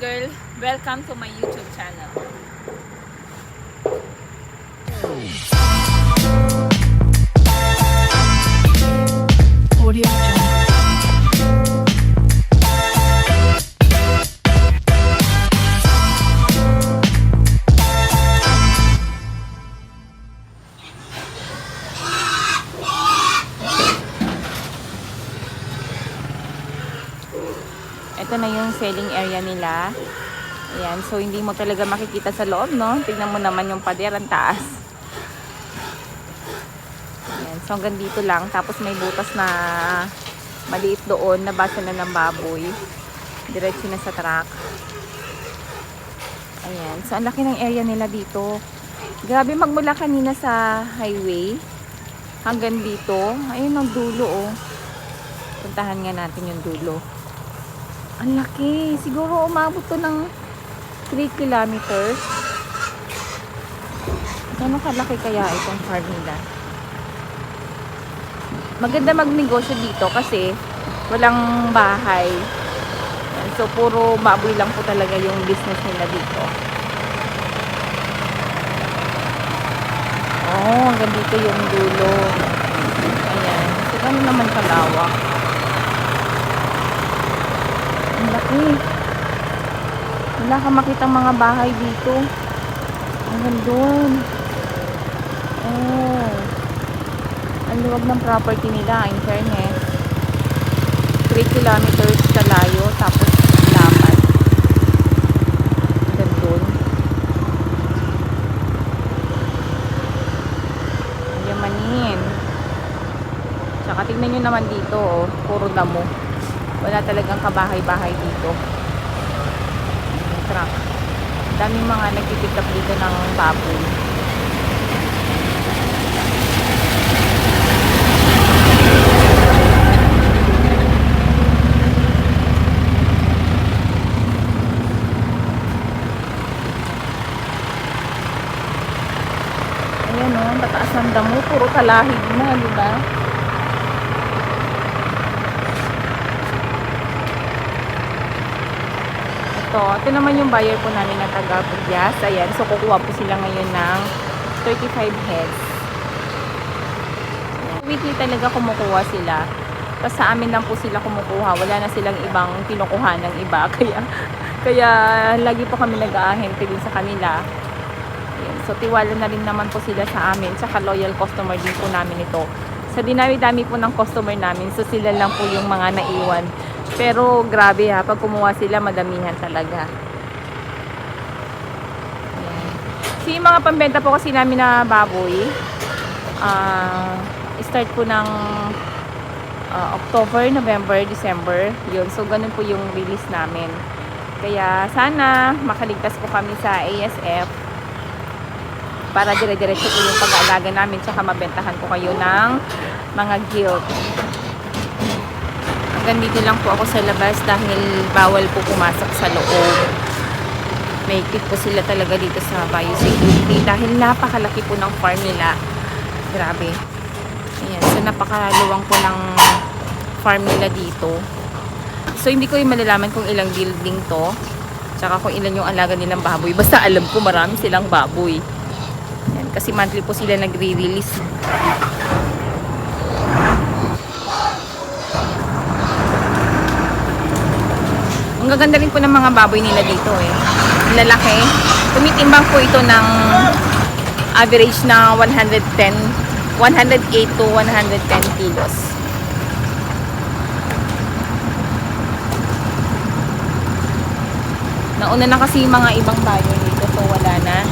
girl. Welcome to my YouTube channel. Ito na yung selling area nila. Ayan, so hindi mo talaga makikita sa loob, no? Tignan mo naman yung pader, ang taas. Ayan, so hanggang dito lang. Tapos may butas na maliit doon, nabasa na ng baboy. Diretso na sa truck. Ayan, so ang laki ng area nila dito. Grabe magmula kanina sa highway hanggang dito. Ayun ang dulo, oh. Puntahan nga natin yung dulo. Ang laki. Siguro umabot to ng 3 kilometers. Gano'ng kalaki kaya itong farm nila? Maganda magnegosyo dito kasi walang bahay. So, puro baboy lang po talaga yung business nila dito. Oh, hanggang dito yung dulo. Ayan. So, gano'n naman kalawak. Laki. Wala kang makitang mga bahay dito. Hanggang doon. Oh. Ang luwag ng property nila, in fairness. 3 kilometers kalayo, tapos lapad. Hanggang doon. Yamanin. Tsaka tingnan nyo naman dito, oh, puro damo. Wala talagang kabahay-bahay dito. Yung truck. Daming mga nagpipick up dito ng baboy. Ayan o, ang tataas ng damo. Puro talahig na, di ba? Ito, ito naman yung buyer po namin na taga Pugyas. Ayan, so kukuha po sila ngayon ng 35 heads. Weekly talaga kumukuha sila. Tapos sa amin lang po sila kumukuha. Wala na silang ibang kinukuha ng iba. Kaya, kaya lagi po kami nag-aahente din sa kanila. Ayan, so tiwala na rin naman po sila sa amin. Tsaka loyal customer din po namin ito. Sa dinami-dami po ng customer namin, so sila lang po yung mga naiwan. Pero grabe ha, pag kumuha sila, madamihan talaga. Ayan. Yung mga pambenta po kasi namin na baboy, ah start po ng ah, October, November, December. Yun, so ganun po yung release namin. Kaya sana makaligtas po kami sa ASF para dire-diretso po yung pag-aalaga namin tsaka mabentahan ko kayo ng mga guild. Hanggang dito lang po ako sa labas dahil bawal po pumasok sa loob. May tip po sila talaga dito sa biosecurity dahil napakalaki po ng farm nila. Grabe. Ayan, so napakaluwang po ng farm nila dito. So hindi ko yung malalaman kung ilang building to. Tsaka kung ilan yung alaga nilang baboy. Basta alam ko marami silang baboy. Yan, kasi monthly po sila nagre-release. Ang gaganda rin po ng mga baboy nila dito eh. Lalaki. Tumitimbang po ito ng average na 110, 108 to 110 kilos. Nauna na kasi mga ibang bayo dito so wala na.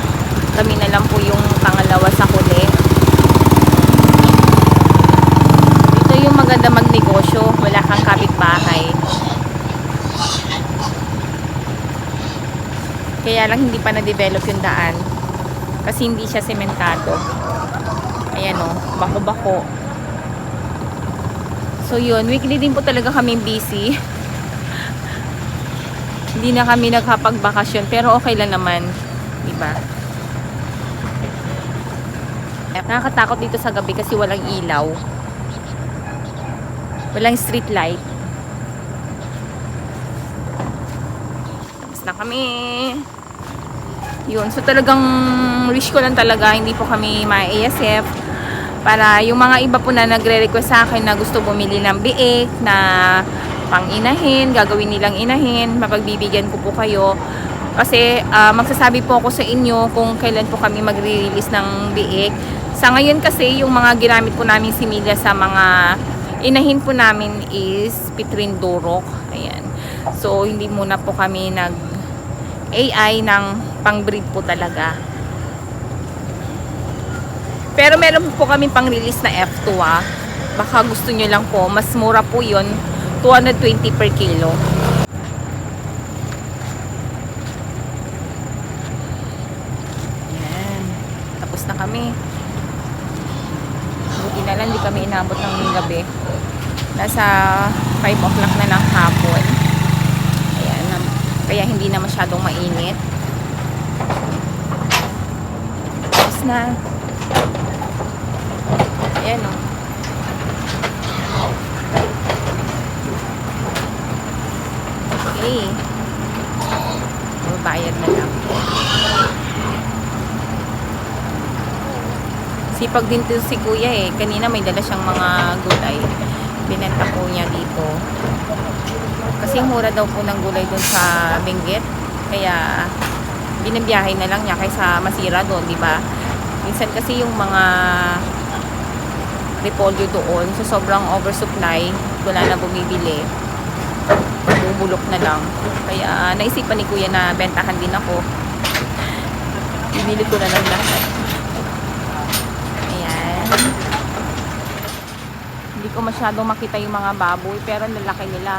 Kami na lang po yung pangalawa sa huli. Dito yung maganda magnegosyo, wala kang kapitbahay. Kaya lang hindi pa na-develop yung daan. Kasi hindi siya sementado. Ayan o, bako-bako. So yun, weekly din po talaga kami busy. hindi na kami nagkapagbakasyon pero okay lang naman, 'di ba? Nakakatakot dito sa gabi kasi walang ilaw. Walang street light. Tapos na kami. Yun. So talagang wish ko lang talaga hindi po kami ma-ASF para yung mga iba po na nagre-request sa akin na gusto bumili ng biik na pang inahin, gagawin nilang inahin, mapagbibigyan ko po kayo. Kasi ah, magsasabi po ako sa inyo kung kailan po kami magre-release ng biik. Sa ngayon kasi yung mga ginamit po namin similya sa mga inahin po namin is Pitrin Durok. Ayan. So hindi muna po kami nag AI ng pang-breed po talaga. Pero meron po kami pang-release na F2 ah. Baka gusto nyo lang po. Mas mura po yun. 220 per kilo. Yan. Tapos na kami. Buti na lang, di kami inabot ng gabi. Nasa 5 o'clock na ng hapon. Ayan. Kaya hindi na masyadong mainit. Tapos na. Ayan o. Okay. Babayad na lang. Sipag din to si kuya eh. Kanina may dala siyang mga gulay. Binenta po niya dito. Kasi mura daw po ng gulay doon sa Benguet. Kaya binabiyahe na lang niya kaysa masira doon, di ba? Minsan kasi yung mga repolyo doon, sa sobrang oversupply, wala na bumibili. Bubulok na lang. Kaya naisipan ni kuya na bentahan din ako. Bibili ko na lang lahat. Ayan. Hindi ko masyadong makita yung mga baboy, pero lalaki nila.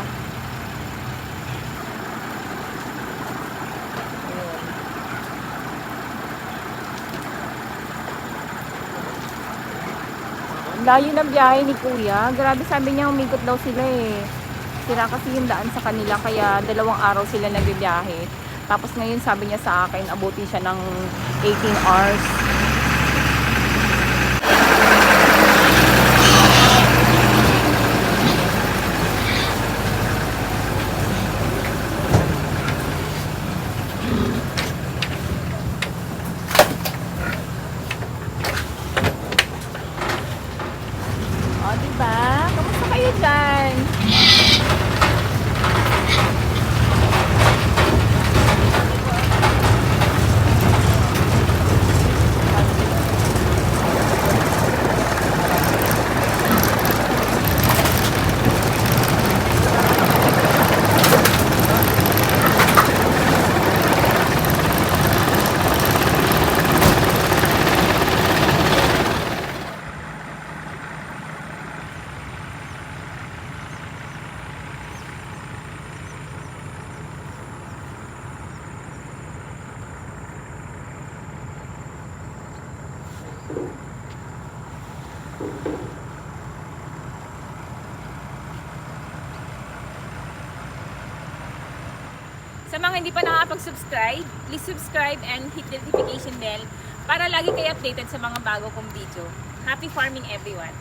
Layo ng biyahe ni Kuya. Grabe sabi niya umikot daw sila eh. Sira kasi yung daan sa kanila kaya dalawang araw sila nagbibiyahe. Tapos ngayon sabi niya sa akin abuti siya ng 18 hours. O, diba? Kamusta kayo dyan? Sa mga hindi pa nakapag-subscribe, please subscribe and hit the notification bell para lagi kayo updated sa mga bago kong video. Happy farming everyone!